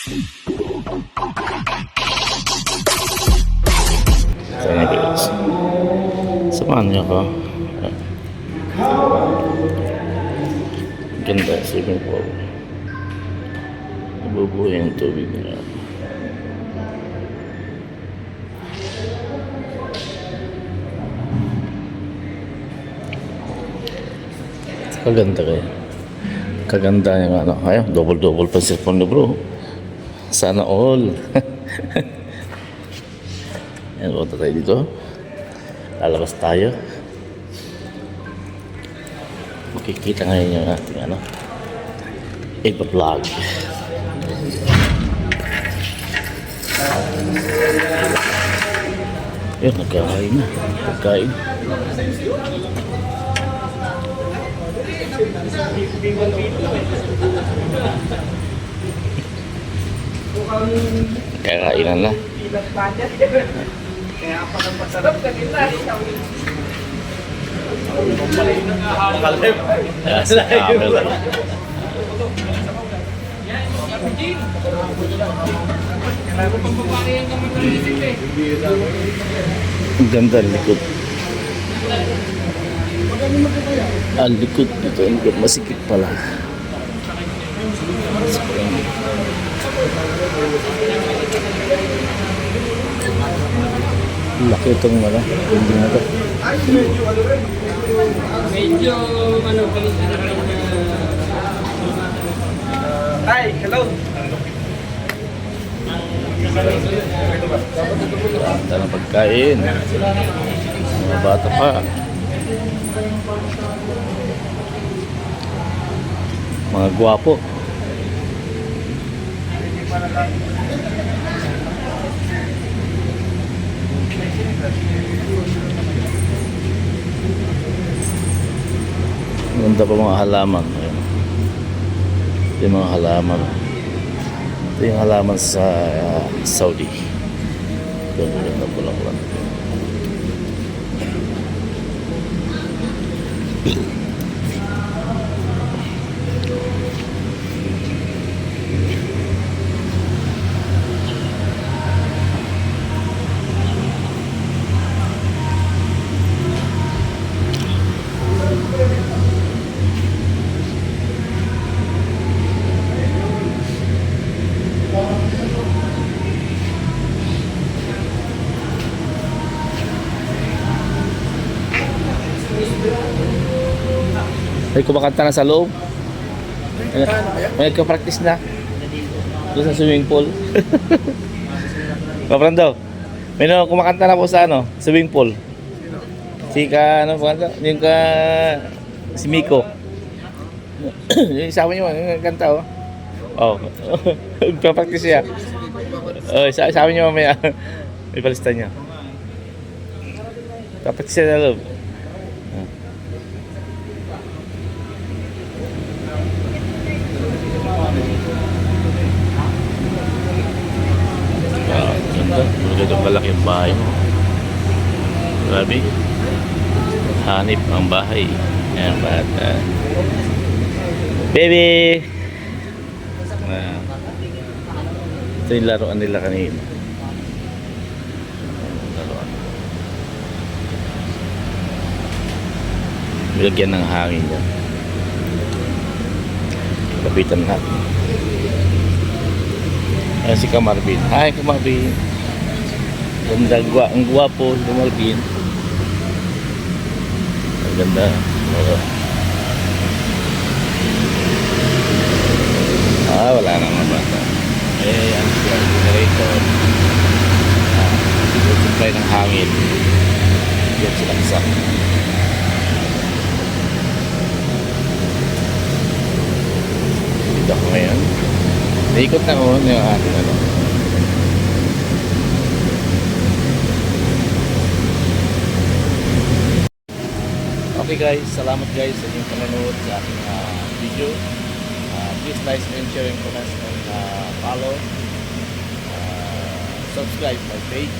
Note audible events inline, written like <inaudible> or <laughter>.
Sana guys. Samahan niyo ako. Ganda, swimming pool. Nabubuhay ang tubig niya. Kaganda kaya. Kaganda yung ano. Ayaw, double-double pa cellphone ni bro. Sana all. <laughs> Yan, punta tayo dito. Lalabas tayo. Makikita ngayon yung ating ano. Ipa-vlog. Yun, nagkakain na. Pagkain. Kainan na. Kaya pa ng masarap kanina. Kaya sa camera. Ang ganda likod. Ang likod dito, ang likod. Masikip pala. Laki itong ano, building na to. Medyo ano Hi, hello. Ganda ng pagkain. Mga bata pa. Mga gwapo. Ganda pa mga halaman. Ito yung mga halaman. Ito yung halaman sa ah, Saudi. Ito yung May kumakanta na sa loob. May nagka-practice na. Doon sa swimming pool. <laughs> Kapran daw. May na kumakanta na po sa ano, swimming pool. Si ka, ano po Yung ka, si Miko. <coughs> yung isama niyo, yung kanta oh. Oh. <laughs> Nagpa-practice siya. Oh, sa sabi niyo mamaya. <laughs> May palista niya. Practice siya sa loob. Ah, malaki yung bahay. Grabe. Hanip ang bahay. Ayan, bata. Baby! Ah. Ito yung laruan nila kanina. Laruan. Nilagyan ng hangin yan. Kapitan natin. Ayan si Kamarvin. Hi Kamarvin. Ganda, gwa, ang gwapo Kamarvin. Ang ganda. Ah, wala na mga bata. Eh, ano siya, generator. Ah, supply ng hangin. Yan sila isa. Dito ako ngayon. Naikot na ako yung ating ano. Okay guys, salamat guys sa inyong panonood sa aking uh, ah, video. Uh, please like and share and comment and uh, follow. Uh, subscribe my page.